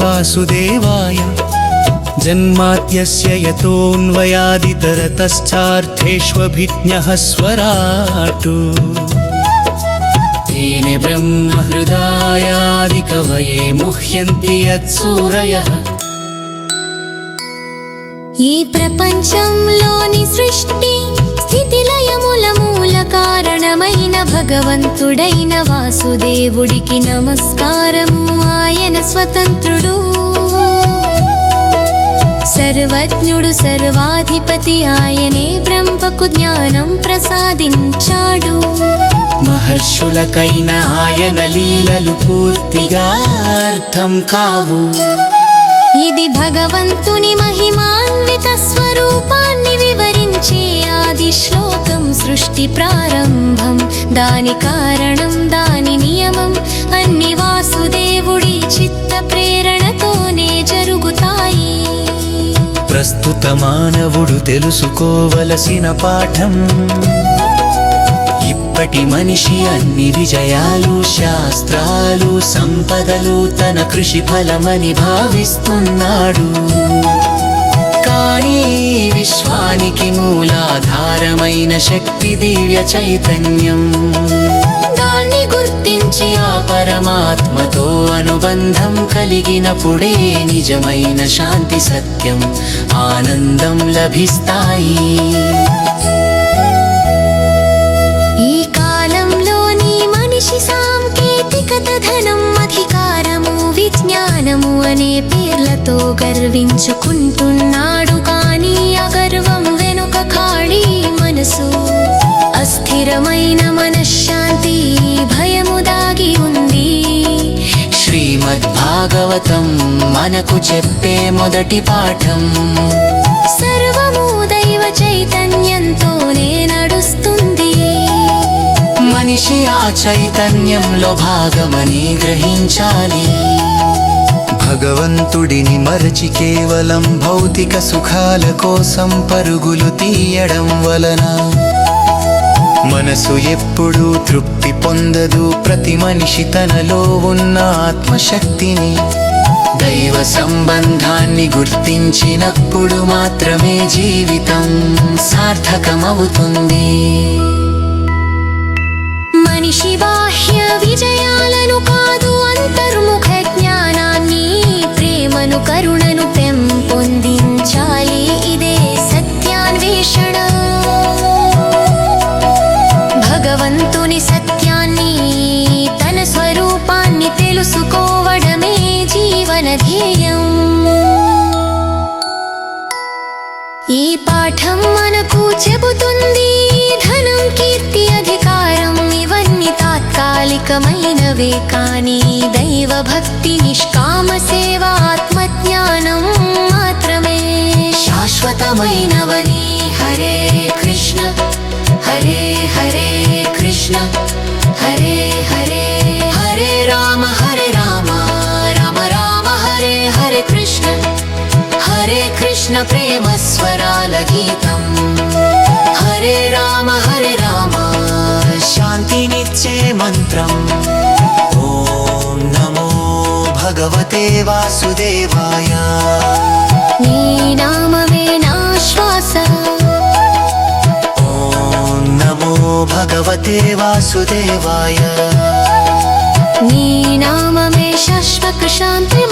वासुदेवाय जन्माद्यस्य यतोऽन्वयादितरतश्चार्थेष्वभिज्ञः स्वराटु तेने ब्रह्महृदायादिकवये मुह्यन्ति यत्सूरयः ఈ ప్రపంచంలోని సృష్టి భగవంతుడైన వాసుదేవుడికి నమస్కారము. ఆయన స్వతంత్రుడు. సర్వజ్ఞుడు సర్వాధిపతి ఆయనే బ్రహ్మకు జ్ఞానం ప్రసాదించాడు. మహర్షులకైన ఆయన లీలలు పూర్తిగా అర్థం కావు. ఇది భగవంతుని మహిమాన్విత స్వరూపాన్ని సృష్టి ప్రారంభం. దాని కారణం దాని నియమం అన్ని వాసుదేవుడి చిత్త ప్రేరణతోనే జరుగుతాయి. ప్రస్తుత మానవుడు తెలుసుకోవలసిన పాఠం. ఇప్పటి మనిషి అన్ని విజయాలు శాస్త్రాలు సంపదలు తన కృషి ఫలమని భావిస్తున్నాడు. కానీ విశ్వానికి మూలాధారమైన శక్తి దివ్య చైతన్యం. దాన్ని గుర్తించి ఆ పరమాత్మతో అనుబంధం కలిగినప్పుడే నిజమైన శాంతి సత్యం ఆనందం లభిస్తాయి. ఈ కాలంలోని మనిషి సాంకేతికత ధనం అధికారము విజ్ఞానము అనే పేర్లతో గర్వించుకుంటున్నాడు మనసు అస్థిరమైన మనశ్శాంతి భయము దాగి ఉంది. శ్రీమద్ భాగవతం మనకు చెప్పే మొదటి పాఠం. సర్వము దైవ చైతన్యంతోనే నడుస్తుంది. మనిషి ఆ చైతన్యంలో భాగమని గ్రహించాలి. భగవంతుడిని మరచి కేవలం భౌతిక సుఖాల కోసం పరుగులు తీయడం వలన మనసు ఎప్పుడూ తృప్తి పొందదు. ప్రతి మనిషి తనలో ఉన్న ఆత్మశక్తిని దైవ సంబంధాన్ని గుర్తించినప్పుడు మాత్రమే జీవితం సార్థకమవుతుంది. మనిషి బాహ్య విజయాలను కాదు అంతర్ముఖ భగవంతుని సత్యాన్ని తన స్వరూపాన్ని తెలుసుకోవడమే జీవన ధ్యేయం. ఈ పాఠం మనకు చెబుతుంది ధనం కీర్తి అధికారం ఇవన్నీ తాత్కాలికమైనవే కానీ దైవ భక్తి నిష్కామ సేవ ఆత్మజ్ఞానం మాత్రమే. శాశ్వతమైనవని ప్రేమ స్వరాల గీతం హరే రామ హరే రామ శాంతినిచ్చే మంత్రం ఓం నమో భగవతే వాసుదేవాయ నీ నామమే నా శ్వాస। ఓం నమో భగవతే వాసుదేవాయ నీ నామమే శాశ్వత శాంతి